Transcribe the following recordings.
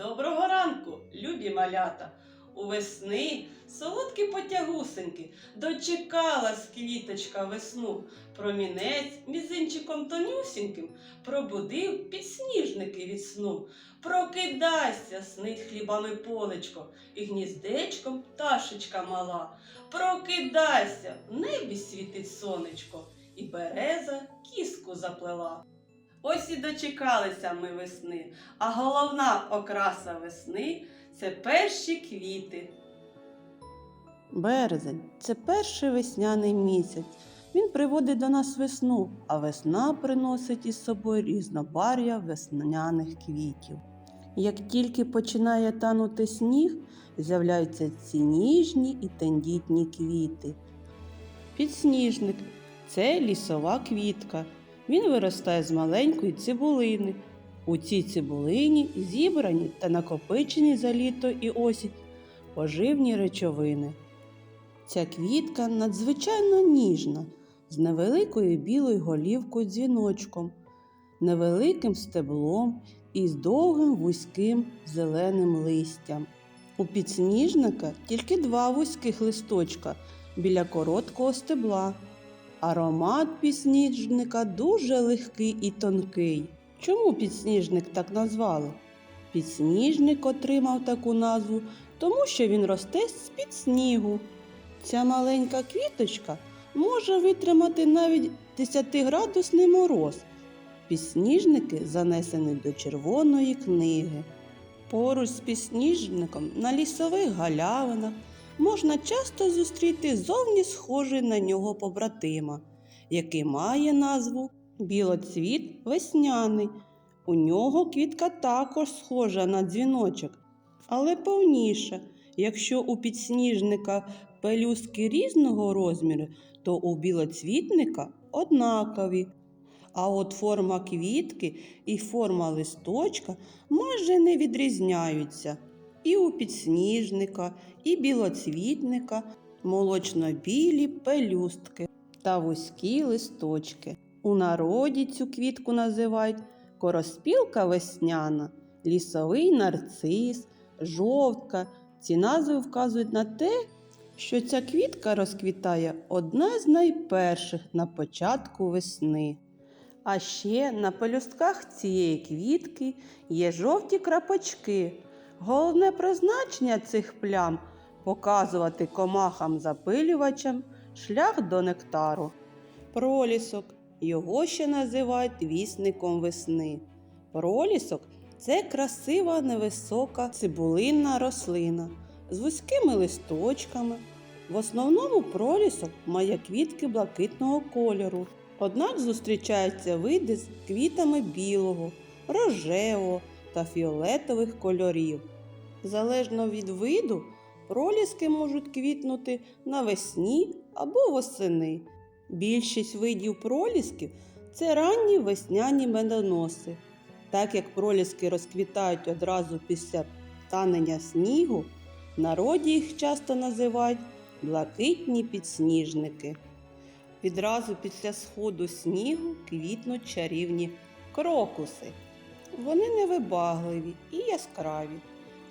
Доброго ранку, любі малята! У весни солодкі потягусеньки, дочекалась квіточка весну. Промінець мізинчиком тонюсіньким пробудив підсніжники від сну. Прокидайся, снить хлібами полечко, і гніздечком пташечка мала. Прокидайся, в небі світить сонечко, і береза кіску заплела. Ось і дочекалися ми весни, а головна окраса весни це перші квіти. Березень це перший весняний місяць. Він приводить до нас весну, а весна приносить із собою різнобар'я весняних квітів. Як тільки починає танути сніг, з'являються ці ніжні і тендітні квіти. Підсніжник це лісова квітка. Він виростає з маленької цибулини. У цій цибулині зібрані та накопичені за літо і осінь поживні речовини. Ця квітка надзвичайно ніжна, з невеликою білою голівкою дзвіночком, невеликим стеблом і з довгим вузьким зеленим листям. У підсніжника тільки два вузьких листочка біля короткого стебла. Аромат підсніжника дуже легкий і тонкий. Чому підсніжник так назвали? Підсніжник отримав таку назву, тому що він росте з-під снігу. Ця маленька квіточка може витримати навіть 10-градусний мороз. Підсніжники занесені до червоної книги. Поруч з підсніжником на лісових галявинах можна часто зустріти зовні схожий на нього побратима, який має назву білоцвіт весняний. У нього квітка також схожа на дзвіночок, але повніша. Якщо у підсніжника пелюстки різного розміру, то у білоцвітника однакові. А от форма квітки і форма листочка майже не відрізняються. І у підсніжника, і білоцвітника молочно-білі пелюстки та вузькі листочки. У народі цю квітку називають короспілка весняна, лісовий нарцис, жовтка. Ці назви вказують на те, що ця квітка розквітає одна з найперших на початку весни. А ще на пелюстках цієї квітки є жовті крапочки. Головне призначення цих плям показувати комахам-запилювачам шлях до нектару. Пролісок його ще називають вісником весни. Пролісок це красива невисока цибулинна рослина з вузькими листочками. В основному пролісок має квітки блакитного кольору. Однак зустрічаються види з квітами білого, рожевого та фіолетових кольорів. Залежно від виду, проліски можуть квітнути навесні або восени. Більшість видів пролісків це ранні весняні медоноси. Так як проліски розквітають одразу після танення снігу, в народі їх часто називають блакитні підсніжники. Відразу після сходу снігу квітнуть чарівні крокуси. Вони невибагливі і яскраві.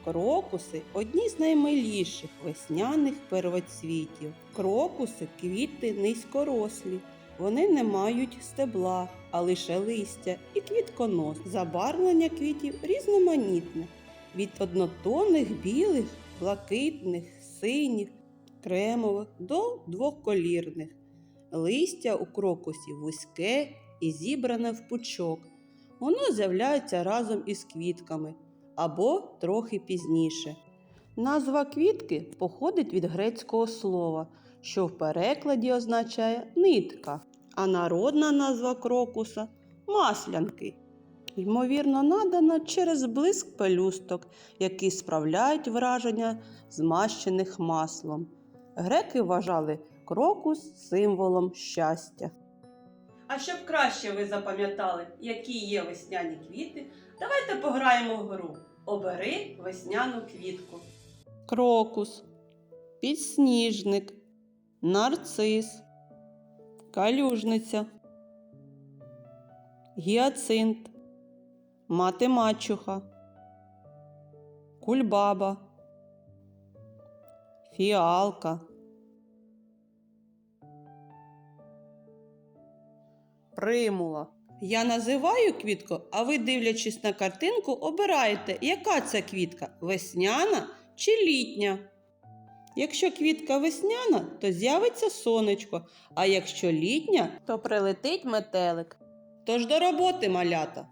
Крокуси одні з наймиліших весняних первоцвітів. Крокуси квіти низькорослі. Вони не мають стебла, а лише листя і квітконос. Забарвлення квітів різноманітне від однотонних білих, блакитних, синіх, кремових до двоколірних. Листя у крокусі вузьке і зібране в пучок. Воно з'являється разом із квітками або трохи пізніше. Назва квітки походить від грецького слова, що в перекладі означає нитка, а народна назва крокуса маслянки. Ймовірно, надана через блиск пелюсток, які справляють враження змащених маслом. Греки вважали крокус символом щастя. А щоб краще ви запам'ятали, які є весняні квіти, давайте пограємо в гру. Обери весняну квітку. крокус, підсніжник, нарцис, калюжниця, гіацинт, мати мачуха, кульбаба, фіалка, примула. Я називаю квітку, а ви, дивлячись на картинку, обираєте, яка це квітка весняна чи літня. Якщо квітка весняна, то з'явиться сонечко, а якщо літня, то прилетить метелик. Тож до роботи малята.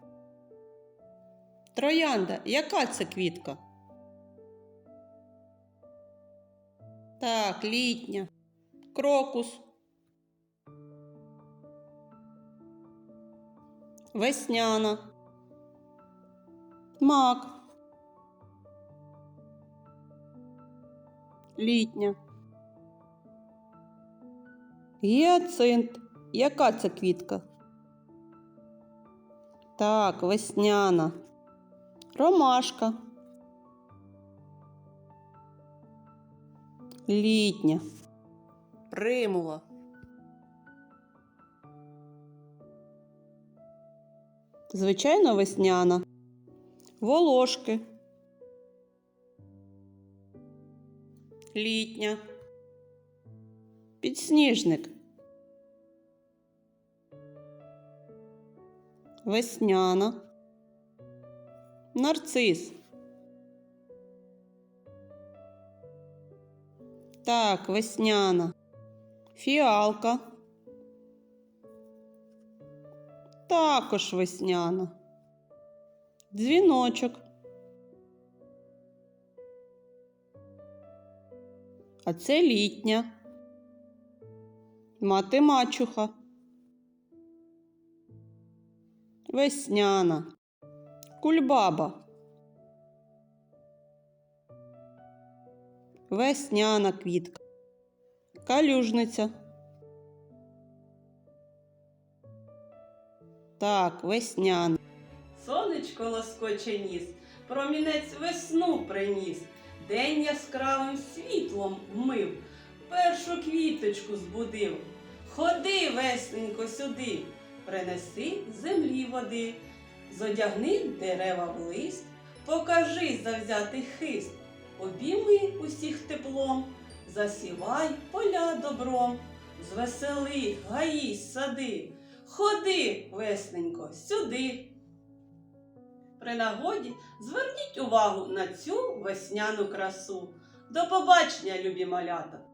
Троянда, яка це квітка? Так, літня. Крокус. Весняна. Мак. Літня. Гіацинт. Яка це квітка? Так, весняна. Ромашка. Літня. Примула. Звичайно, весняна. Волошки. Літня. Підсніжник. Весняна. Нарцис. Так, весняна. Фіалка. Також весняна. Дзвіночок. А це літня. Мати мачуха. Весняна. Кульбаба. Весняна квітка. Калюжниця. Так, весняна. Сонечко лоскоче ніс, промінець весну приніс, день яскравим світлом вмив, першу квіточку збудив. Ходи, весненько, сюди, принеси землі води, зодягни дерева в лист, покажи завзятий хист, обійми усіх теплом, засівай поля добром, звесели гаї й сади. Ходи, весненько, сюди. При нагоді зверніть увагу на цю весняну красу. До побачення, любі малята!